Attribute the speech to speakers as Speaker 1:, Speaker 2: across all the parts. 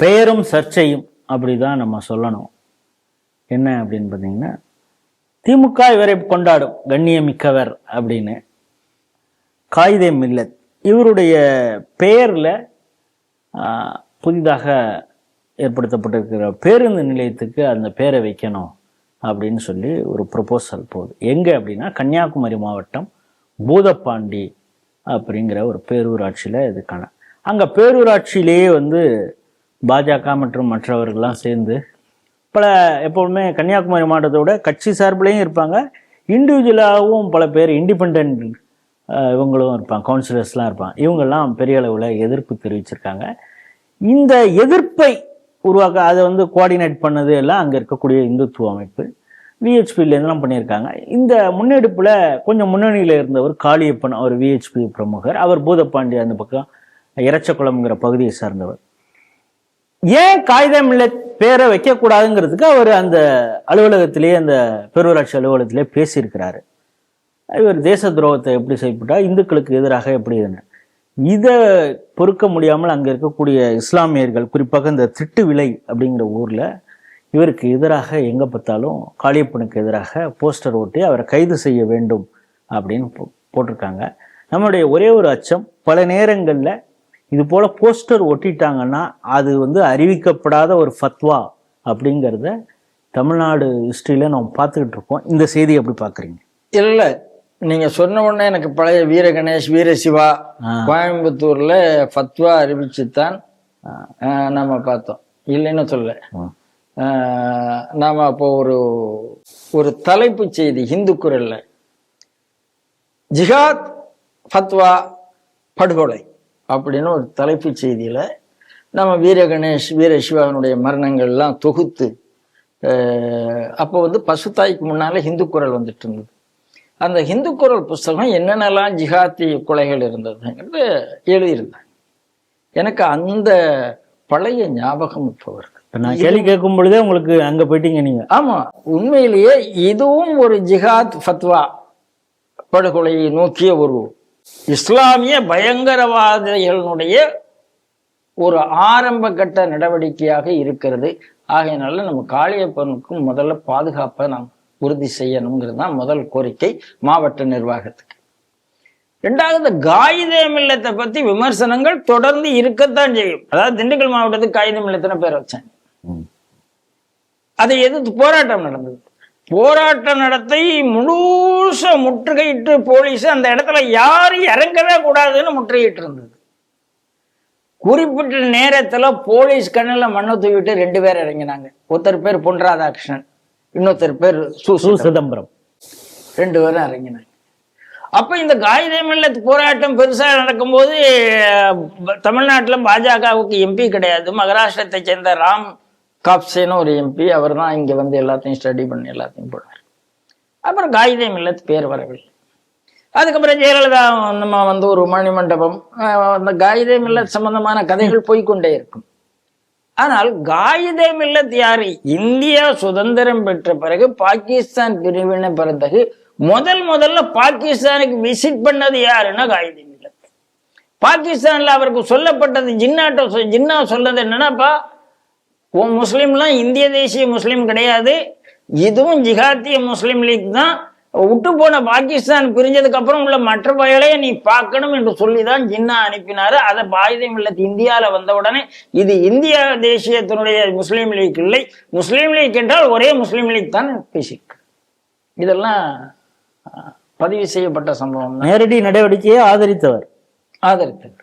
Speaker 1: பெயரும் சர்ச்சையும் அப்படிதான் நம்ம சொல்லணும். என்ன அப்படின்னு பார்த்தீங்கன்னா திமுக இவரை கொண்டாடும் கண்ணியமிக்கவர் அப்படின்னு. காயிதே மில்லத். இவருடைய பெயரில் புதிதாக ஏற்படுத்தப்பட்டிருக்கிற பேருந்து நிலையத்துக்கு அந்த பேரை வைக்கணும் அப்படின்னு சொல்லி ஒரு ப்ரொபோசல் போகுது. எங்கே அப்படின்னா கன்னியாகுமரி மாவட்டம் பூதப்பாண்டி அப்படிங்கிற ஒரு பேரூராட்சியில் இதுக்கான. அங்கே பேரூராட்சியிலேயே வந்து பாஜக மற்றும் மற்றவர்கள்லாம் சேர்ந்து பல எப்போவுமே கன்னியாகுமரி மாவட்டத்தோட கட்சி சார்பிலையும் இருப்பாங்க. இண்டிவிஜுவலாகவும் பல பேர் இண்டிபெண்ட் இவங்களும் இருப்பாங்க கவுன்சிலர்ஸ்லாம் இருப்பாங்க. இவங்கெல்லாம் பெரிய அளவில் எதிர்ப்பு தெரிவிச்சிருக்காங்க. இந்த எதிர்ப்பை உருவாக்க அதை வந்து கோஆர்டினேட் பண்ணது எல்லாம் அங்கே இருக்கக்கூடிய இந்துத்துவ அமைப்பு. விஹெச்பியிலேருந்துலாம் பண்ணியிருக்காங்க. இந்த முன்னெடுப்பில் கொஞ்சம் முன்னணியில் இருந்தவர் காளியப்பன் அவர் விஹெச்பி பிரமுகர். அவர் பூதப்பாண்டிய அந்த பக்கம் இறச்சக்குளம்ங்கிற பகுதியை சார்ந்தவர். ஏன் காகிதம் இல்லை பேரை வைக்கக்கூடாதுங்கிறதுக்கு அவர் அந்த அலுவலகத்திலேயே அந்த பேரூராட்சி அலுவலகத்திலே பேசியிருக்கிறாரு. இவர் தேச துரோகத்தை எப்படி செய்யப்பட்டா இந்துக்களுக்கு எதிராக எப்படி இதுன்னு இதை பொறுக்க முடியாமல் அங்கே இருக்கக்கூடிய இஸ்லாமியர்கள் குறிப்பாக இந்த திட்டு விலை அப்படிங்கிற ஊரில் இவருக்கு எதிராக எங்கே பார்த்தாலும் காளியப்பனுக்கு எதிராக போஸ்டர் ஓட்டி அவரை கைது செய்ய வேண்டும் அப்படின்னு போ- போட்டிருக்காங்க. நம்மளுடைய ஒரே ஒரு அச்சம் பல நேரங்களில் இது போல போஸ்டர் ஒட்டிட்டாங்கன்னா அது வந்து அறிவிக்கப்படாத ஒரு ஃபத்வா அப்படிங்கிறத தமிழ்நாடு ஹிஸ்டரியில் நம்ம பார்த்துக்கிட்டு இருக்கோம். இந்த செய்தி எப்படி பார்க்குறீங்க?
Speaker 2: இல்ல நீங்க சொன்ன உடனே எனக்கு பழைய வீர கணேஷ் வீர சிவா. கோயம்புத்தூர்ல ஃபத்வா அறிவிச்சுத்தான் ஆஹ், நம்ம பார்த்தோம். இல்லைன்னு சொல்ல நாம அப்போ ஒரு ஒரு தலைப்பு செய்தி ஹிந்து குரல்ல. ஜிஹாத் ஃபத்வா படுகொலை. அப்படின்னு ஒரு தலைப்பு செய்தியில நம்ம வீர கணேஷ் வீர சிவாவினுடைய மரணங்கள்லாம் தொகுத்து அப்போ வந்து பசுத்தாய்க்கு முன்னால ஹிந்து குரல் வந்துட்டு இருந்தது. அந்த ஹிந்து குரல் புஸ்தகம் என்னென்னலாம் ஜிஹாத்தி கொலைகள் இருந்ததுங்கிறது எழுதியிருந்தாங்க. எனக்கு அந்த பழைய ஞாபகம் இப்போ வருது.
Speaker 1: நான் கேள்வி கேட்கும் பொழுதே உங்களுக்கு அங்கே போயிட்டீங்க நீங்கள்
Speaker 2: ஆமா உண்மையிலேயே இதுவும் ஒரு ஜிஹாத் ஃபத்வா படுகொலையை நோக்கிய ஒரு இஸ்லாமிய பயங்கரவாதிகளுடைய ஒரு ஆரம்ப கட்ட நடவடிக்கையாக இருக்கிறது. ஆகையினால நம்ம காளியப்பனுக்கும் முதல்ல பாதுகாப்பை நாம் உறுதி செய்யணுங்கிறது தான் முதல் கோரிக்கை மாவட்ட நிர்வாகத்துக்கு. ரெண்டாவது காகித மில்லத்தை பத்தி விமர்சனங்கள் தொடர்ந்து இருக்கத்தான் செய்யும். அதாவது திண்டுக்கல் மாவட்டத்துக்கு காகித மில்லத்தின பேர் வச்சாங்க. அதை எதிர்த்து போராட்டம் நடந்தது. போராட்டம் நடத்தி முழுச முற்றுகையிட்டு போலீஸ் அந்த இடத்துல யாரும் இறங்கவே கூடாதுன்னு முற்றுகையிட்டு இருந்தது. குறிப்பிட்ட நேரத்துல போலீஸ் கண்ணுல மண்ணை தூவிட்டு ரெண்டு பேர் இறங்கினாங்க. ஒருத்தர் பேர் பொன் ராதாகிருஷ்ணன் இன்னொருத்தர் பேர் சு
Speaker 1: சு சிதம்பரம்.
Speaker 2: ரெண்டு பேரும் இறங்கினாங்க. அப்ப இந்த காகித மில்லத் போராட்டம் பெருசா நடக்கும்போது தமிழ்நாட்டுல பாஜகவுக்கு எம்பி கிடையாது. மகாராஷ்டிரத்தை சேர்ந்த ராம் காப்சேன்னு ஒரு எம்பி அவர் தான் இங்க வந்து எல்லாத்தையும் ஸ்டடி பண்ணி எல்லாத்தையும் போனார் அப்புறம் காகிதம் மில்லத் பேர் வரவில்லை. அதுக்கப்புறம் ஜெயலலிதா நம்ம வந்து ஒரு மணி மண்டபம் அந்த காகித மில்லத் சம்பந்தமான கதைகள் போய்க்கொண்டே இருக்கும். ஆனால் காயிதே மில்லத் யாரு? இந்தியா சுதந்திரம் பெற்ற பிறகு பாகிஸ்தான் பிரிவினை பிறந்தது. முதல் முதல்ல பாகிஸ்தானுக்கு விசிட் பண்ணது யாருன்னா காயிதே மில்லத் பாகிஸ்தான்ல அவருக்கு சொல்லப்பட்டது ஜின்னாட்ட ஜின்னா சொன்னது என்னன்னாப்பா? முஸ்லீம்லாம் இந்திய தேசிய முஸ்லீம் கிடையாது. இதுவும் ஜிகாத்திய முஸ்லீம் லீக் தான். விட்டு போன பாகிஸ்தான் பிரிஞ்சதுக்கு அப்புறம் உள்ள மற்ற பயலையை நீ பார்க்கணும் என்று சொல்லிதான் ஜின்னா அனுப்பினாரு. அதை பாயுதம் இல்லத்து இந்தியால வந்த உடனே இது இந்தியா தேசியத்தினுடைய முஸ்லீம் லீக் இல்லை. முஸ்லீம் லீக் என்றால் ஒரே முஸ்லீம் லீக் தான் பேசியிருக்கு இதெல்லாம் பதிவு செய்யப்பட்ட சம்பவம் தான்.
Speaker 1: நேரடி நடவடிக்கையை ஆதரித்தவர்.
Speaker 2: ஆதரித்தது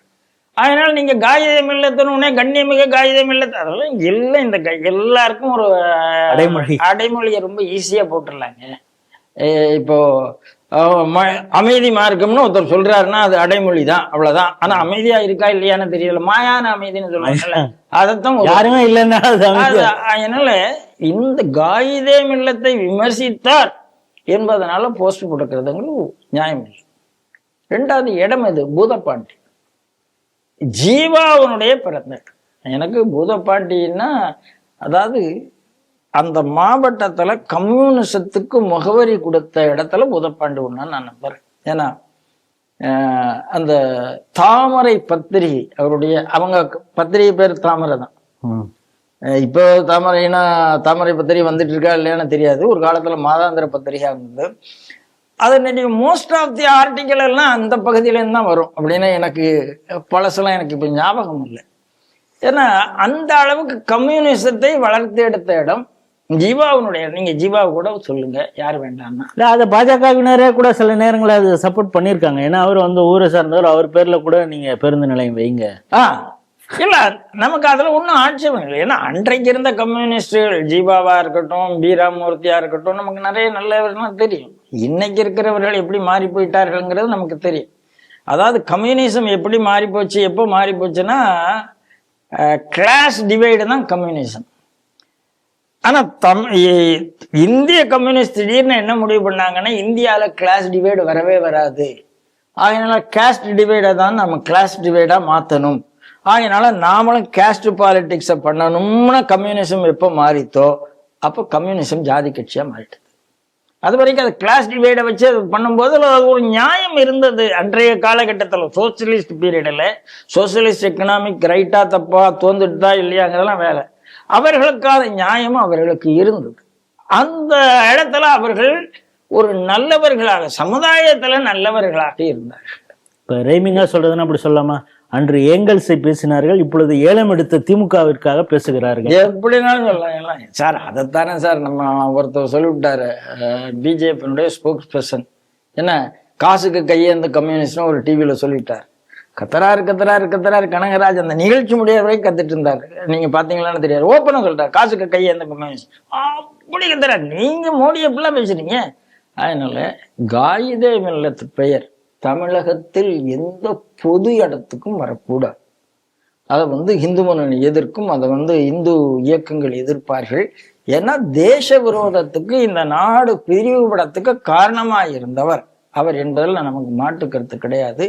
Speaker 2: அதனால நீங்க காகிதம் இல்லத்தினே கண்ணியமிக காகிதம் இல்லத்து அதெல்லாம் எல்லாம் இந்த க- எல்லாருக்கும் ஒரு
Speaker 1: அடைமொழி.
Speaker 2: அடைமொழியை ரொம்ப ஈஸியா போட்டுடலாங்க. இப்போ அமைதி மார்க்கம்னு ஒருத்தர் சொல்றாருன்னா அது அடைமொழி தான் அவ்வளவுதான். ஆனா அமைதியா இருக்கா இல்லையான்னு தெரியல. மாயான அமைதின்னு சொல்லுவாங்கல்ல. அதைத்தான்
Speaker 1: யாருமே இல்லைன்னா.
Speaker 2: அதனால இந்த காயிதே மில்லத்தை விமர்சித்தார் என்பதனால போஸ்ட் போட்டுக்கிறதுங்கிறது நியாயம். இல்லை ரெண்டாவது இடம் இது பூதப்பாண்டி. ஜீவாவனுடைய பிறந்த எனக்கு பூதப்பாண்டின்னா அதாவது அந்த மாவட்டத்துல கம்யூனிசத்துக்கு முகவரி கொடுத்த இடத்துல பூதப்பாண்டி ஒண்ணு நான் நம்புறேன். ஏன்னா அந்த தாமரை பத்திரிகை அவருடைய அவங்க பத்திரிகை பேர் தாமரை தான். இப்போ தாமரைனா தாமரை பத்திரிகை வந்துட்டு இருக்கா இல்லையான்னு தெரியாது. ஒரு காலத்துல மாதாந்திர பத்திரிகை இருந்தது. அது இன்னைக்கு மோஸ்ட் ஆஃப் தி ஆர்டிக்கல் எல்லாம் அந்த பகுதியிலேருந்து தான் வரும். அப்படின்னு எனக்கு பழசெல்லாம் எனக்கு இப்போ ஞாபகம் இல்லை. ஏன்னா அந்த அளவுக்கு கம்யூனிசத்தை வளர்த்து எடுத்த இடம் ஜீவாவினுடைய நீங்க ஜீவாவை கூட சொல்லுங்க யார் வேண்டாம்னா.
Speaker 1: இல்ல அதை பாஜகவினரே கூட சில நேரங்களில் அது சப்போர்ட் பண்ணியிருக்காங்க. ஏன்னா அவர் வந்து ஊரை சார்ந்தவர் அவர் பேர்ல கூட நீங்க பேருந்து நிலையம் வைங்க.
Speaker 2: ஆ இல்லை நமக்கு அதில் ஒன்றும் ஆட்சேபம் இல்லை. ஏன்னா அன்றைக்கு இருந்த கம்யூனிஸ்டுகள் ஜீவாவா இருக்கட்டும் பீராமூர்த்தியா இருக்கட்டும் நமக்கு நிறைய நல்லவர்கள்லாம் தெரியும். இன்னைக்கு இருக்கிறவர்கள் எப்படி மாறி போயிட்டார்கள்ங்கிறது நமக்கு தெரியும். அதாவது கம்யூனிசம் எப்படி மாறி போச்சு எப்போ மாறி போச்சுன்னா கிளாஸ் டிவைடு தான் கம்யூனிசம். ஆனால் தம் இந்திய கம்யூனிஸ்ட் திடீர்னு என்ன முடிவு பண்ணாங்கன்னா இந்தியாவில் கிளாஸ் டிவைடு வரவே வராது. அதனால கேஸ்ட் டிவைடை தான் நம்ம கிளாஸ் டிவைடாக மாற்றணும் ஆகினால நாமளும் கேஸ்ட் பாலிட்டிக்ஸை பண்ணணும்னு கம்யூனிசம் எப்போ மாறித்தோ அப்போ கம்யூனிசம் ஜாதி கட்சியாக மாறிட்டது. அது வரைக்கும் அது கிளாஸ் டிவைடை வச்சு அது பண்ணும்போது அது ஒரு நியாயம் இருந்தது அன்றைய காலகட்டத்தில். சோசியலிஸ்ட் பீரியடில் சோசியலிஸ்ட் எக்கனாமிக் ரைட்டா தப்பா தோந்துட்டுதா இல்லையாங்கிறதெல்லாம் வேலை. அவர்களுக்கான நியாயமும் அவர்களுக்கு இருந்தது. அந்த இடத்துல அவர்கள் ஒரு நல்லவர்களாக சமுதாயத்தில் நல்லவர்களாக இருந்தார்கள்.
Speaker 1: இப்போ ரைமிங்காக சொல்கிறதுன்னு அப்படி சொல்லாமா அன்று ஏங்கல்ஸை பேசினார்கள் இப்பொழுது ஏலம் எடுத்த திமுகவிற்காக பேசுகிறார்கள்.
Speaker 2: எப்படினாலும் சொல்லலாம் எல்லாம். சார் அதைத்தானே சார் நம்ம ஒருத்தர் சொல்லிவிட்டாரு. பிஜேபியினுடைய ஸ்போக்ஸ் பர்சன் என்ன? காசுக்கு கையேந்த கம்யூனிஸ்ட்னு ஒரு டிவியில் சொல்லிட்டார். கத்தராரு கத்தராரு கத்தராரு கனகராஜ் அந்த நிகழ்ச்சி முடியாத வரைக்கும் கத்துட்டு இருந்தார். நீங்க பாத்தீங்களான்னு தெரியாது. ஓப்பனா சொல்லிட்டார். காசுக்கு கையேந்த கம்யூனிஸ்ட் அப்படி கத்துறாரு நீங்க மோடி எப்படிலாம் பேசுறீங்க? அதனால காயிதே மில்லத்து பெயர். தமிழகத்தில் எந்த பொது இடத்துக்கும் வரக்கூடாது. அதை வந்து இந்து முன்னணி எதிர்க்கும் அதை வந்து இந்து இயக்கங்கள் எதிர்ப்பார்கள். ஏன்னா தேச விரோதத்துக்கு இந்த நாடு பிரிவுபடத்துக்கு காரணமாக இருந்தவர். அவர் என்பதில் நமக்கு மாற்று கருத்து கிடையாது.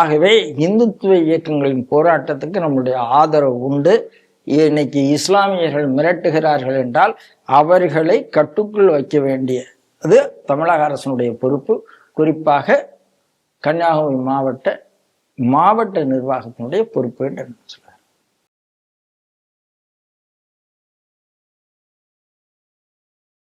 Speaker 2: ஆகவே இந்துத்துவ இயக்கங்களின் போராட்டத்துக்கு நம்முடைய ஆதரவு உண்டு. இன்னைக்கு இஸ்லாமியர்கள் மிரட்டுகிறார்கள் என்றால் அவர்களை கட்டுக்குள் வைக்க வேண்டிய அது தமிழக அரசனுடைய பொறுப்பு. குறிப்பாக கன்னியாகுமரி மாவட்ட மாவட்ட நிர்வாகத்தினுடைய பொறுப்பு என்று நான்